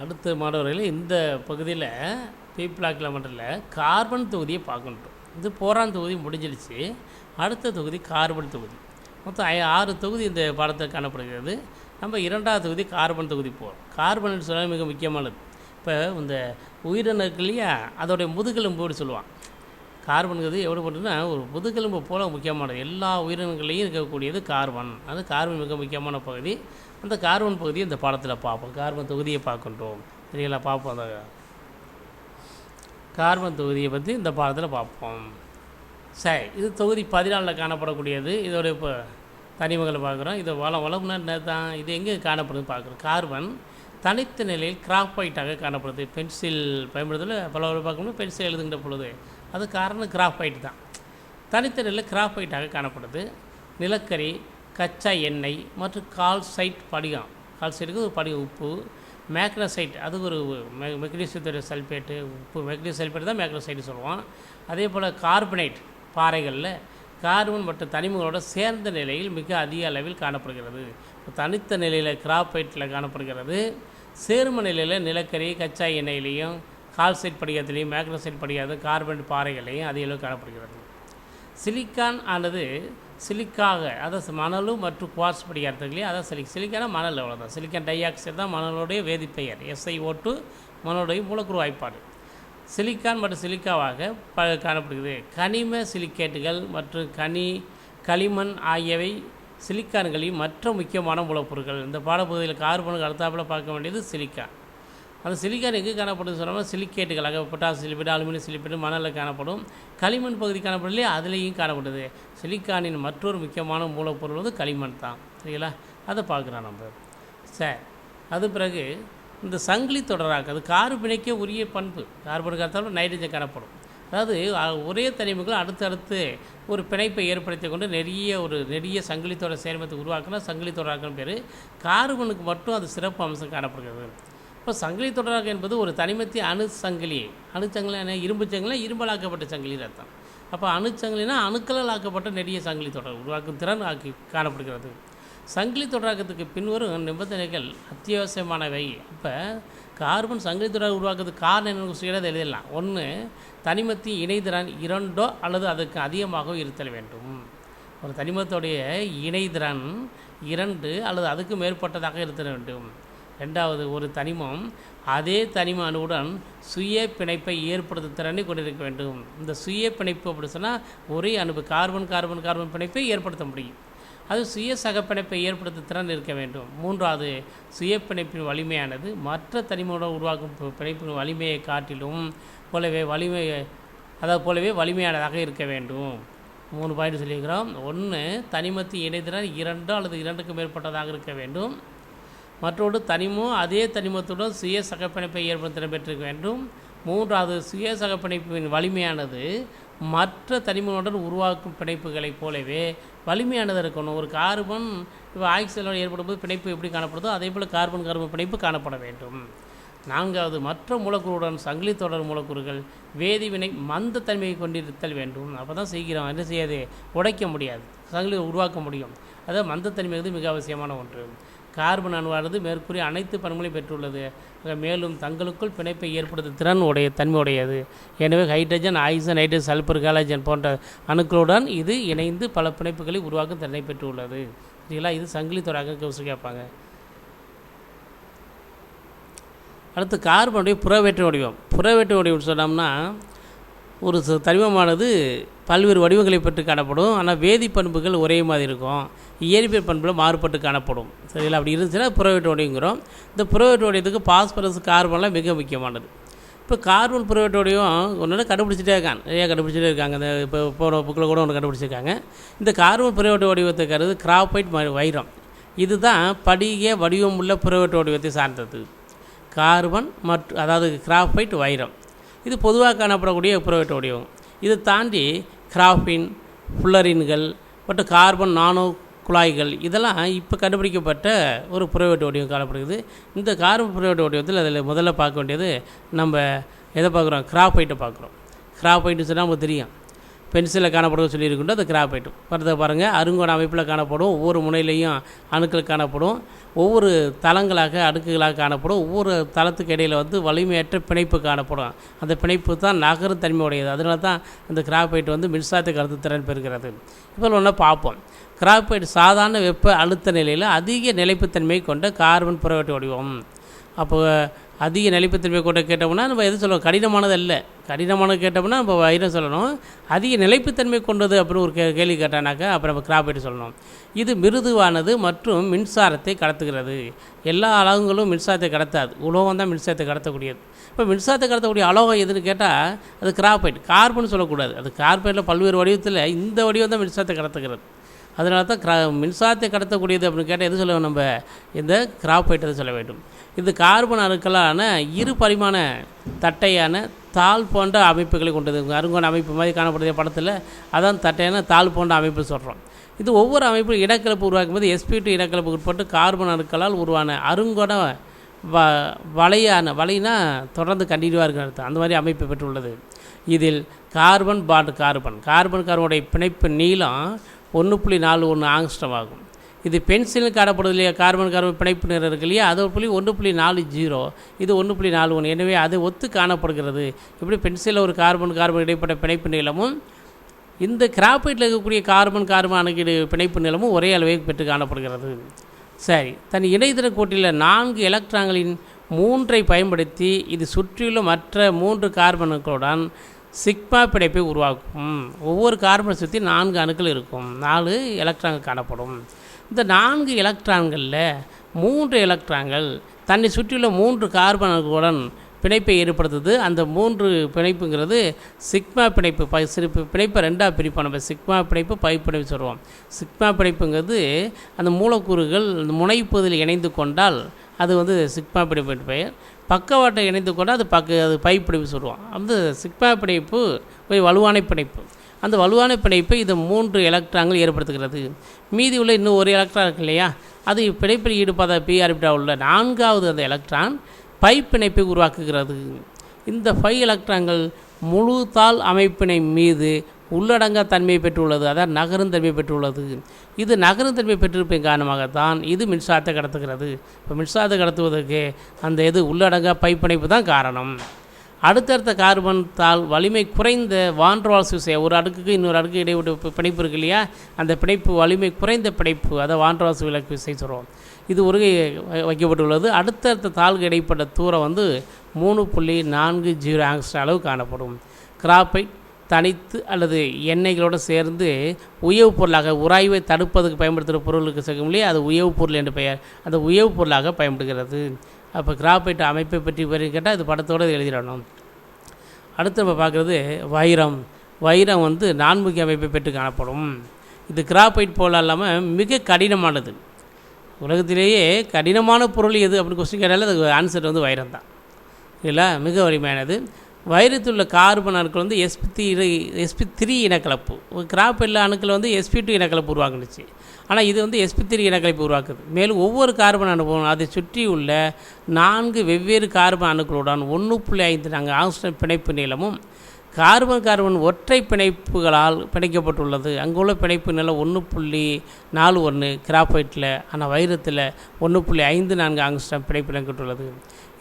அடுத்த மாணவர்களே இந்த பகுதியில் பீப்ளாக் கிலோமீட்டரில் கார்பன் தொகுதியை பார்க்கணும். இது போரான் தொகுதி முடிஞ்சிடுச்சு அடுத்த தொகுதி கார்பன் தொகுதி. மொத்தம் ஐ- ஆறு தொகுதி இந்த பாடத்தில் காணப்படுகிறது. நம்ம இரண்டாவது தொகுதி கார்பன் தொகுதி போகிறோம் கார்பன் சொன்னால் மிக முக்கியமானது. இப்போ இந்த உயிரினம் இல்லையா? அதோடைய முதுகெலும்புன்னு சொல்லுவான் கார்பனுங்கிறது எவ்வளோ பண்ணுன்னா ஒரு முதுகெலும்பு போல் முக்கியமானது எல்லா உயிரினங்களையும் இருக்கக்கூடியது கார்பன். அது கார்பன் மிக முக்கியமான பகுதி. அந்த கார்பன் பகுதியை இந்த பாடத்தில் பார்ப்போம். கார்பன் தொகுதியை பார்க்கின்றோம். சரிங்களா? பார்ப்போம் அந்த கார்பன் தொகுதியை பற்றி இந்த பாடத்தில் பார்ப்போம். சரி இது தொகுதி பதினாலில் காணப்படக்கூடியது. இதோட இப்போ தனிமங்களை பார்க்குறோம். இதை வளம் வளம்னா என்ன தான் இது எங்கே காணப்படுது பார்க்குறோம். கார்பன் தனித்த நிலையில் கிராஃபைட்டாக காணப்படுது. பென்சில் பயன்படுத்தல பல பார்க்கும்போது பென்சில் எழுதுகின்ற பொழுது. அது காரணம் கிராஃபைட் தான். தனித்த நிலையில் கிராஃபைட்டாக காணப்படுது. நிலக்கரி கச்சா எண்ணெய் மற்றும் கால்சைட் படிகம். கால்சைட்டுக்கு ஒரு படிக உப்பு மேக்னசைட் அது ஒரு மெ மெக்னீசியத்தோட சல்பேட்டு உப்பு மெக்னீசியம் சல்பேட் தான் மேக்னசைட்டு சொல்லுவோம் அதே போல் கார்பனேட் பாறைகளில் கார்பன் மற்றும் தனிமங்களோட சேர்ந்த நிலையில் மிக அதிக அளவில் காணப்படுகிறது. தனித்த நிலையில் கிராஃபைட்டில் காணப்படுகிறது. சேர்ம நிலையில் நிலக்கரி கச்சா எண்ணெயிலையும் கால்சைட் படிகத்திலையும் மேக்னசைட் படிகாது கார்பன் பாறைகளையும் அதிக அளவு காணப்படுகிறது. சிலிக்கான் ஆனது சிலிக்காக அதாவது மணலும் மற்றும் குவார்ஸ் படிகாரத்துலேயே அதான் சிலிக் சிலிக்கான மணல் அவ்வளோதான் சிலிக்கான் டை ஆக்சைடு தான் மணலுடைய வேதிப்பெயர். எஸ்ஐ ஓட்டு மணலுடைய மூலக்கூறு வாய்ப்பாடு. சிலிக்கான் மற்றும் சிலிக்காவாக ப காணப்படுகிறது. கனிம சிலிக்கேட்டுகள் மற்றும் கனி களிமண் ஆகியவை சிலிக்கான்களின் மற்ற முக்கியமான மூலப்பொருட்கள். இந்த பாடப்பகுதியில் கார்பனுக்கு அடுத்தாப்பில் பார்க்க வேண்டியது சிலிக்கான். அந்த சிலிக்கான் எங்கே காணப்படுது சொன்னால் சிலிக்கேட்டுகளாக பொட்டாசு சிலிப்பேட் அலுமினியம் சிலிப்பேட் மணலில் காணப்படும். களிமண் பகுதி காணப்படும் இல்லையா? அதுலேயும் காணப்படுது சிலிக்கானின் மற்றொரு முக்கியமான மூலப்பொருள் வந்து களிமண் தான். சரிங்களா? அதை பார்க்குறோம் நம்ம. சரி அது பிறகு இந்த சங்கிலி தொடராக அது கார்பனைக்கே உரிய பண்பு. கார்பனுக்கு அடுத்தாலும் நைட்ரஜன் காணப்படும். அதாவது ஒரே தனிமங்கள் அடுத்தடுத்து ஒரு பிணைப்பை ஏற்படுத்தி கொண்டு நிறைய ஒரு நெடிய சங்கிலித்தோட சேர்மத்தை உருவாக்கினா சங்கிலி பேர். கார்பனுக்கு மட்டும் அது சிறப்பு அம்சம் காணப்படுகிறது. இப்போ சங்கிலி தொடராக என்பது ஒரு தனிமத்திய அணு சங்கிலி. அணுச்சங்கிலி இரும்பு சங்கிலி இரும்பலாக்கப்பட்ட சங்கிலி அர்த்தம். அப்போ அணுச்சங்கிலினா அணுக்களால் ஆக்கப்பட்ட நெடிய சங்கிலி தொடர் உருவாக்கும் திறன் ஆக்கி காணப்படுகிறது. சங்கிலி தொடராக்கத்துக்கு பின்வரும் நிபந்தனைகள் அத்தியாவசியமானவை. இப்போ கார்பன் சங்கிலி தொடர் உருவாக்குறதுக்கு காரணம் என்னன்னு சொல்லிட்டு எழுதிடலாம். ஒன்று தனிமத்தின் இணைதிறன் இரண்டோ அல்லது அதுக்கு அதிகமாகவோ இருத்தல் வேண்டும். ஒரு தனிமத்துடைய இணைதிறன் இரண்டு அல்லது அதுக்கு மேற்பட்டதாக இருத்தல் வேண்டும். ரெண்டாவது ஒரு தனிமம் அதே தனிம அணுவுடன் சுய பிணைப்பை ஏற்படுத்தும் திறனை கொண்டிருக்க வேண்டும். இந்த சுய பிணைப்பு அப்படி சொன்னால் ஒரே அணுவு கார்பன் கார்பன் கார்பன் பிணைப்பை ஏற்படுத்த முடியும். அது சுய சகப்பிணைப்பை ஏற்படுத்த திறன் இருக்க வேண்டும். மூன்றாவது சுய பிணைப்பின் வலிமையானது மற்ற தனிமோட உருவாக்கும் பிணைப்பின் வலிமையை காட்டிலும் போலவே வலிமை அதாவது போலவே வலிமையானதாக இருக்க வேண்டும். மூணு பாயிண்ட் சொல்லியிருக்கிறோம். ஒன்று தனிமத்தின் இணைதிறன் இரண்டு அல்லது இரண்டுக்கு மேற்பட்டதாக இருக்க வேண்டும். மற்றோடு தனிமம் அதே தனிமத்துடன் சுய சகப்பிணைப்பை ஏற்படுத்த பெற்றிருக்க வேண்டும். மூன்றாவது சுய சகப்பிணைப்பின் வலிமையானது மற்ற தனிமங்களுடன் உருவாக்கும் பிணைப்புகளைப் போலவே வலிமையானதாக இருக்கணும். ஒரு கார்பன் இப்போ ஆக்சிஜனோடு ஏற்படும் போது பிணைப்பு எப்படி காணப்படுதோ அதே போல் கார்பன் கார்பன் பிணைப்பு காணப்பட வேண்டும். நான்காவது மற்ற மூலக்கூறுடன் சங்கிலி தொடர் மூலக்கூறுகள் வேதிவினை மந்த தன்மையை கொண்டிருத்தல் வேண்டும். அப்போ தான் செய்கிறோம் என்ன செய்யாது? உடைக்க முடியாது. சங்கிலி உருவாக்க முடியும். அதாவது மந்த வந்து மிக அவசியமான ஒன்று. கார்பன் அணுவானது மேற்கூறிய அனைத்து பண்புகளையும் பெற்றுள்ளது. மேலும் தங்களுக்குள் பிணைப்பை ஏற்படுத்தும் திறன் உடைய தன்மை உடையது. எனவே hydrogen oxygen nitrogen sulphur halogen போன்ற அணுக்களுடன் இது இணைந்து பல பிணைப்புகளை உருவாக்கும் தன்னை பெற்றுள்ளது. சரிங்களா இது சங்கிலி தொடராக கொசு கேட்பாங்க. அடுத்து கார்பனுடைய புறவேற்று வடிவம். புறவேற்று வடிவம் சொன்னோம்னா ஒரு ச- தனிமமானது பல்வேறு வடிவங்களை பெற்று காணப்படும். ஆனால் வேதி பண்புகள் ஒரே மாதிரி இருக்கும். இயற்பியல் பண்புகள் மாறுபட்டு காணப்படும். சரிங்களா? அப்படி இருந்துச்சுன்னா புரோவேட்டோடையங்கிறோம். இந்த புரோவேட்டோடையத்துக்கு பாஸ்பரஸ் கார்பன்லாம் மிக முக்கியமானது. இப்போ கார்பன் புரோவேட்டோடையும் ஒன்று கண்டுபிடிச்சிட்டே இருக்காங்க. நிறையா கண்டுபிடிச்சிட்டே இருக்காங்க. இந்த இப்போ போன புக்கில் கூட ஒன்று கண்டுபிடிச்சிருக்காங்க. இந்த கார்பன் புறவேற்று வடிவத்துக்கிறது கிராஃபைட் வைரம். இதுதான் படிக வடிவம் உள்ள புறவேற்று வடிவத்தை சார்ந்தது. கார்பன் மற்றும் அதாவது கிராஃபைட் வைரம். இது பொதுவாக காணப்படக்கூடிய புறவேற்று வடிவம் இதை தாண்டி கிராஃபின் ஃபுல்லரின்கள் மற்றும் கார்பன் நானோ குழாய்கள் இதெல்லாம் இப்போ கண்டுபிடிக்கப்பட்ட ஒரு புறவேற்று வடிவம் காணப்படுகிறது. இந்த கார்பன் புறவேற்று வடிவத்தில் அதில் முதல்ல பார்க்க வேண்டியது நம்ம எதை பார்க்குறோம்? கிராஃபைட்டை பார்க்குறோம். கிராஃபைட்டுன்னு சொன்னால் நமக்கு தெரியும். பென்சிலில் காணப்படும் சொல்லியிருக்கின்றோம் அது கிராஃபைட் படத்தை பாருங்கள் அருங்கோண அமைப்பில் காணப்படும் ஒவ்வொரு முனையிலையும் அணுக்கள் காணப்படும் ஒவ்வொரு தளங்களாக அடுக்குகளாக காணப்படும் ஒவ்வொரு தளத்துக்கு இடையில் வந்து வலிமையற்ற பிணைப்பு காணப்படும். அந்த பிணைப்பு தான் நகரும் தன்மையுடையது அதனால தான் இந்த கிராஃபைட் வந்து மின்சாரத்தை கருத்து திறன் பெறுகிறது. இப்போ ஒன்று பார்ப்போம். கிராஃபைட் சாதாரண வெப்ப அழுத்த நிலையில் அதிக நிலைப்புத்தன்மை கொண்ட கார்பன் புறவட்டி வடிவம். அப்போ அதிக நிலைப்புத்தன்மை கொண்ட கேட்டோம்னா நம்ம எது சொல்லுவோம்? கடினமானது அல்ல. கடினமானது கேட்டோம்னா நம்ம வைரம் சொல்லணும். அதிக நிலைப்புத்தன்மை கொண்டது அப்படின்னு ஒரு கே கேள்வி கேட்டானாக்கா அப்புறம் நம்ம கிராஃபைட் சொல்லணும். இது மிருதுவானது மற்றும் மின்சாரத்தை கடத்துகிறது. எல்லா அலோகங்களும் மின்சாரத்தை கடத்தாது. உலோகம் தான் மின்சாரத்தை கடத்தக்கூடியது. இப்போ மின்சாரத்தை கடத்தக்கூடிய அலோகம் எதுன்னு கேட்டால் அது கிராஃபைட் கார்பன் சொல்லக்கூடாது. அது கார்பைட்டில் பல்வேறு வடிவத்தில் இந்த வடிவம் தான் மின்சாரத்தை கடத்துகிறது. அதனால தான் கிரா மின்சாரத்தை கடத்தக்கூடியது அப்படின்னு கேட்டால் எது சொல்ல நம்ம? இந்த கிராஃபைட்டை சொல்ல வேண்டும். இது கார்பன் அணுக்களான இரு பரிமாண தட்டையான தாள் போன்ற அமைப்புகளை கொண்டது. அருங்கோண அமைப்பு மாதிரி காணப்படுற படத்தில். அதான் தட்டையான தாள் போன்ற அமைப்பு சொல்கிறோம் இது ஒவ்வொரு அமைப்பும் இடக்கலப்பு உருவாக்கும் போது எஸ்பிடி இனக்கலப்பு உட்பட்டு கார்பன் அணுக்களால் உருவான அருங்கோண வ வலையான வலைனா தொடர்ந்து கண்டினியூவாக இருக்கிற அர்த்தம். அந்த மாதிரி அமைப்பு பெற்றுள்ளது. இதில் கார்பன் பாண்ட் கார்பன் கார்பன் கார்பனுடைய பிணைப்பு நீளம் ஒன்று புள்ளி நாலு ஒன்று ஆங்ஸ்டம் ஆகும். இது பென்சிலில் காணப்படுது இல்லையா? கார்பன் கார்பன் பிணைப்பு நிறம் இருக்கு இல்லையா? அது ஒரு புள்ளி ஒன்று புள்ளி நாலு ஜீரோ. இது ஒன்று புள்ளி நாலு ஒன்று. எனவே அது ஒத்து காணப்படுகிறது. இப்படி பென்சிலில் ஒரு கார்பன் கார்பன் இடைப்பட்ட பிணைப்பு நீளமும் இந்த கிராஃபைட்டில் இருக்கக்கூடிய கார்பன் கார்பன் அணுகிடு பிணைப்பு நிலமும் ஒரே அளவை பெற்று காணப்படுகிறது. சரி தன் இணையதள கோட்டில் நான்கு எலக்ட்ரான்களின் மூன்றை பயன்படுத்தி இது சுற்றியுள்ள மற்ற மூன்று கார்பனுக்களுடன் சிக்மா பிணைப்பை உருவாக்கும். ஒவ்வொரு கார்பனை சுற்றி நான்கு அணுக்கள் இருக்கும். நாலு எலக்ட்ரான்கள் காணப்படும். இந்த நான்கு எலக்ட்ரான்களில் மூன்று எலக்ட்ரான்கள் தன்னை சுற்றியுள்ள மூன்று கார்பன் அணுக்களுடன் பிணைப்பை ஏற்படுத்துது. அந்த மூன்று பிணைப்புங்கிறது சிக்மா பிணைப்பு ப சிறு பிணைப்பை ரெண்டாக பிரிப்போம் நம்ம. சிக்மா பிணைப்பு பைப்பிணைப்பு சொல்லுவோம். சிக்மா பிணைப்புங்கிறது அந்த மூலக்கூறுகள் அந்த முனைப்பகுதியில் இணைந்து கொண்டால் அது வந்து சிக்மா பிடிப்பு என்று பெயர். பக்கவாட்டை இணைந்து கொண்டால் அது பக்க அது பை பிணைப்பு சொல்லுவோம் அந்த சிக்மா பிணைப்பு போய் வலுவான பிணைப்பு. அந்த வலுவான பிணைப்பை இது மூன்று எலக்ட்ரான்கள் ஏற்படுத்துகிறது. மீதி உள்ள இன்னும் ஒரு எலக்ட்ரான் இருக்கு இல்லையா? அது பிணைப்பில் ஈடுபட பிஆர்பிட்டா உள்ள நான்காவது அந்த எலக்ட்ரான் பை பிணைப்பை உருவாக்குகிறது. இந்த ஃபை எலக்ட்ரான்கள் முழு தாள் அமைப்பினை மீது உள்ளடங்கா தன்மை பெற்றுள்ளது அதாவது நகரும் தன்மை பெற்றுள்ளது. இது நகரும் தன்மை பெற்றிருப்பின் காரணமாகத்தான் இது மின்சாரத்தை கடத்துகிறது. இப்போ மின்சாரத்தை கடத்துவதற்கு அந்த இது உள்ளடங்கா பைப்பிணைப்பு தான் காரணம். அடுத்தடுத்த கார்பன் தாள் வலிமை குறைந்த வான்ட்ரால்ஸ் விசை ஒரு அடுக்குக்கு இன்னொரு அடுக்கு இடைவிட பிணைப்பு இருக்கு இல்லையா? அந்த பிணைப்பு வலிமை குறைந்த பிணைப்பு அதை வான்ட்ரால்ஸ் விளக்கு விசை சொல்கிறோம் இது ஒரு வைக்கப்பட்டுள்ளது. அடுத்தடுத்த தாள்கள் இடைப்பட்ட தூரம் வந்து மூணு புள்ளி நான்கு ஜீரோ ஆங்ஸ்டர் அளவு காணப்படும். கிராப்பைட் தனித்து அல்லது எண்ணெய்களோடு சேர்ந்து உயவு பொருளாக உராய்வை தடுப்பதற்கு பயன்படுத்துகிற பொருளுக்கு சேர்க்கும் இல்லையா அது உயவு பொருள் என்று பெயர். அந்த உயவு பொருளாக பயன்படுகிறது. அப்போ கிராஃபைட் அமைப்பை பற்றி பெரிய கேட்டால் இது படத்தோடு எழுதிடணும். அடுத்து நம்ம பார்க்குறது வைரம். வைரம் வந்து நான்முகி அமைப்பை பெற்று காணப்படும். இது கிராஃபைட் போல இல்லாமல் மிக கடினமானது. உலகத்திலேயே கடினமான பொருள் எது அப்படின்னு கொஸ்டின் கேட்டாலே அதுக்கு ஆன்சர் வந்து வைரம் தான். இல்லை மிக வலிமையானது வைரத்தில் உள்ள கார்பன் அணுக்கள் வந்து எஸ்பி த்ரீ எஸ்பி த்ரீ இனக்கலப்பு. கிராப் எல்லா அணுக்கள் வந்து எஸ்பி டூ இனக்கலப்பு உருவாக்குனுச்சு. ஆனால் இது வந்து எஸ்பி த்ரீ இனக்கலப்பு உருவாக்குது. மேலும் ஒவ்வொரு கார்பன் அணுவும் அதை சுற்றி உள்ள நான்கு வெவ்வேறு கார்பன் அணுக்களுடன் ஒன்று புள்ளி ஐந்து நாங்கள் ஆக்சிஜன் பிணைப்பு நீளமும் கார்பன் கார்பன் ஒற்றை பிணைப்புகளால் பிணைக்கப்பட்டுள்ளது. அங்குள்ள பிணைப்பு நிலம் ஒன்று புள்ளி நாலு ஒன்று கிராஃபைட்டில் ஆனால் வைரத்தில் ஒன்று புள்ளி ஐந்து நான்கு ஆங்ஸ்டம் பிணைப்பு இணைக்கப்பட்டுள்ளது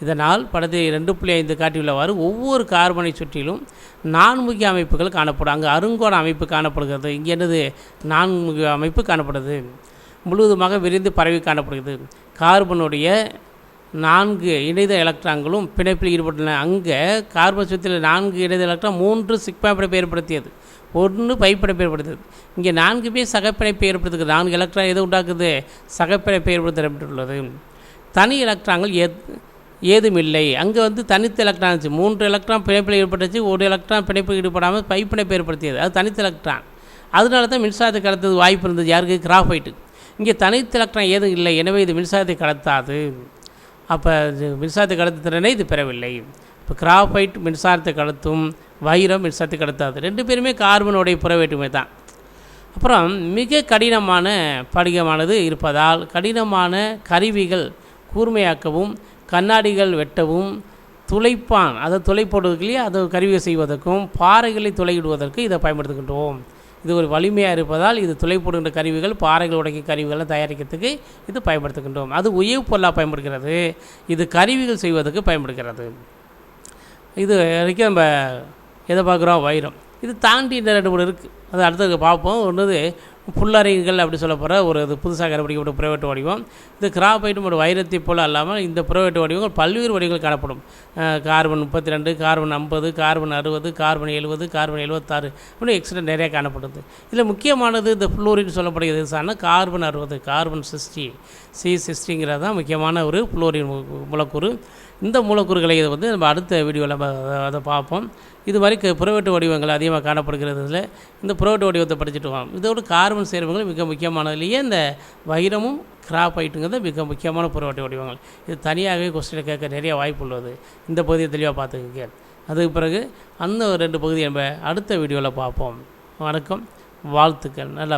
இதனால் படத்தில் ரெண்டு புள்ளி ஐந்து காட்டியுள்ளவாறு ஒவ்வொரு கார்பனை சுற்றிலும் நான்முகி அமைப்புகள் காணப்படும். அங்கு அருங்கோண அமைப்பு காணப்படுகிறது. இங்கே என்னது? நான்முகி அமைப்பு காணப்படுது. முழுவதுமாக விரிந்து பரவி காணப்படுகிறது. கார்பனுடைய நான்கு இணைத எலக்ட்ரான்களும் பிணைப்பில் ஈடுபட்டுள்ளன. அங்கே கார்பன் சுற்றில் நான்கு இணைத எலக்ட்ரான் மூன்று சிக்மா ஏற்படுத்தியது. ஒன்று பைப்பிணைப்பை ஏற்படுத்துது இங்கே நான்குமே சகப்பிணைப்பு ஏற்படுத்துகிறது. நான்கு எலக்ட்ரான் எது உண்டாக்குது? சகப்பிணைப்பு ஏற்படுத்தப்பட்டுள்ளது தனி எலக்ட்ரான்கள் எத் ஏதுமில்லை. அங்கே வந்து தனித்த எலக்ட்ரான் இருந்துச்சு. மூன்று எலக்ட்ரான் பிணைப்பில் ஈடுபட்டுச்சு. ஒரு எலக்ட்ரான் பிணைப்பு ஈடுபடாமல் பைப்பிணைப்பை ஏற்படுத்தியது அது தனித்த எலக்ட்ரான் அதனால தான் மின்சாரத்தை கடத்தது வாய்ப்பு இருந்தது. யாருக்கு? கிராஃபைட்டு இங்கே தனித்த எலக்ட்ரான் ஏதும் இல்லை. எனவே இது மின்சாரத்தை கடத்தாது. அப்போ மின்சாரத்தை கடத்து திறனை இது பெறவில்லை. இப்போ கிராஃபைட் மின்சாரத்தை கடத்தும் வைரம் மின்சாரத்தை கடத்தாது. ரெண்டு பேருமே கார்பனுடைய புற வேற்றுமை தான். அப்புறம் மிக கடினமான படிகமானது இருப்பதால் கடினமான கருவிகள் கூர்மையாக்கவும் கண்ணாடிகள் வெட்டவும் துளைப்பான் அதை துளை இல்லையா? அதை கருவியை செய்வதற்கும் பாறைகளை துளையிடுவதற்கு இதை பயன்படுத்துகின்றோம். இது ஒரு வலிமையாக இருப்பதால் இது துளை போடுகின்ற கருவிகள் பாறைகள் உடைக்கும் கருவிகளை தயாரிக்கிறதுக்கு இது பயன்படுத்துகின்றோம். அது உயவு பொருளாக பயன்படுகிறது. இது கருவிகள் செய்வதற்கு பயன்படுகிறது. இது வரைக்கும் நம்ம எதை பார்க்குறோம் வைரம் இது தாண்டி இந்த ரெண்டு மூணு இருக்குது அது அடுத்தது பார்ப்போம். ஒன்று புல்லறைகள் அப்படி சொல்ல போகிற ஒரு இது புதுசாக கண்டுபிடிக்கப்பட்ட ப்ரைவேட் வடிவம். இந்த கிராபைட்டும் ஒரு வைரத்தை போல் அல்லாமல் இந்த ப்ரைவேட் வடிவங்கள் பல்வேறு வடிவங்கள் காணப்படும். கார்பன் முப்பத்தி ரெண்டு கார்பன் ஐம்பது கார்பன் அறுபது கார்பன் எழுபது கார்பன் எழுபத்தாறு அப்படின்னு எக்ஸிடென்ட் நிறையா காணப்படுது. இதில் முக்கியமானது இந்த ஃப்ளோரின் சொல்லப்படுகிறது. சார்னால் கார்பன் அறுபது கார்பன் சிக்ஸ்டி சி சிக்ஸ்டிங்கிறது தான் முக்கியமான ஒரு ஃப்ளோரின் மூலக்கூறு. இந்த மூலக்கூறுகளை இதை வந்து நம்ம அடுத்த வீடியோவில் நம்ம அதை- பார்ப்போம். இது மாதிரி க- வடிவங்கள் அதிகமாக காணப்படுகிறது இந்த புறவெட்டு வடிவத்தை படிச்சுட்டு வாங்க. இதோட கார்பன் சேர்மங்கள் மிக முக்கியமானதுலேயே இந்த வைரமும் கிராஃபைட்டுங்கிறது மிக முக்கியமான புறவெட்டு வடிவங்கள். இது தனியாகவே கொஸ்டினில் கேட்க நிறைய வாய்ப்பு உள்ளது. இந்த பகுதியை தெளிவாக பார்த்துக்கங்க அதுக்கு பிறகு அந்த ரெண்டு பகுதியை நம்ம அடுத்த வீடியோவில் பார்ப்போம். வணக்கம். வாழ்த்துக்கள். நல்லா